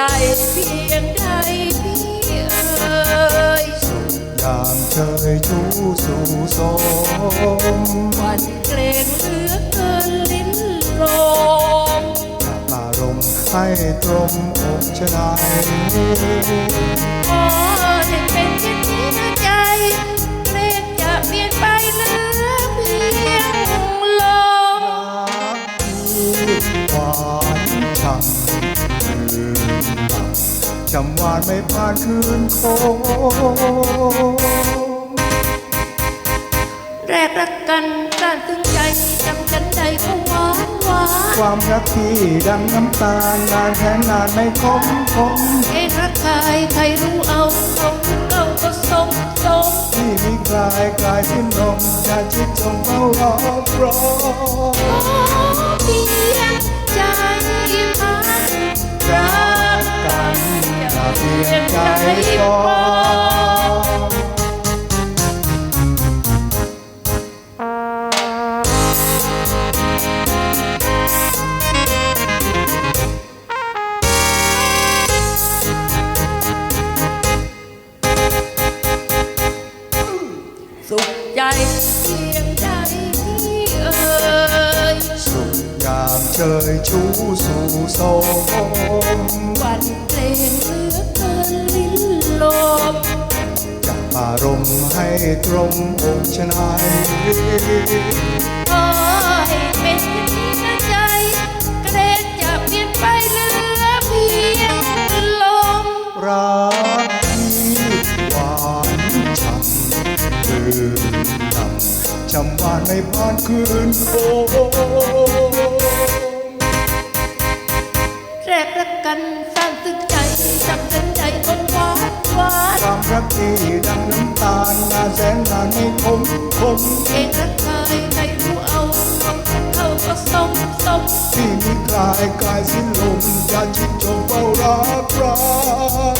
ใจเพียงใดพี่เอ่ยยามเชยชูสู่สมวันเกรงเลือเกินลิ้นลมอารมณ์ให้ตรงอกชะนาย ขอำหวานไม่ผ่านคืนคงแรกรักกันการตึงใจจำกันใดก็หวานหวานความรักที่ดังน้ำตาลนานแสนนานไม่คมคมเองรักใครใครรู้เอาเขาเราก็สมสมที่มีกลายกลายสิ้นลมจะชิดจงเฝ้ารอรอ เชยชูสู่โสมหวันเกรงเหลือเกินลิ้นลมจับอารมณ์ให้ตรงอกชนายขอให้เป็นเช่นนี้นะใจ เกรงจะเปลี่ยนไปเหลือเพียงลมรักที่หวานช่ำคืนนำจำหวานไม่ผ่านคืนโค ดังน้ำตาลนาแสนนานไม่คมคมเองรักใครใครรู้เอาเอาเขาก็สมสมที่มีกลายกลายสิ้นลมอย่าชิดชมเฝ้ารักรัก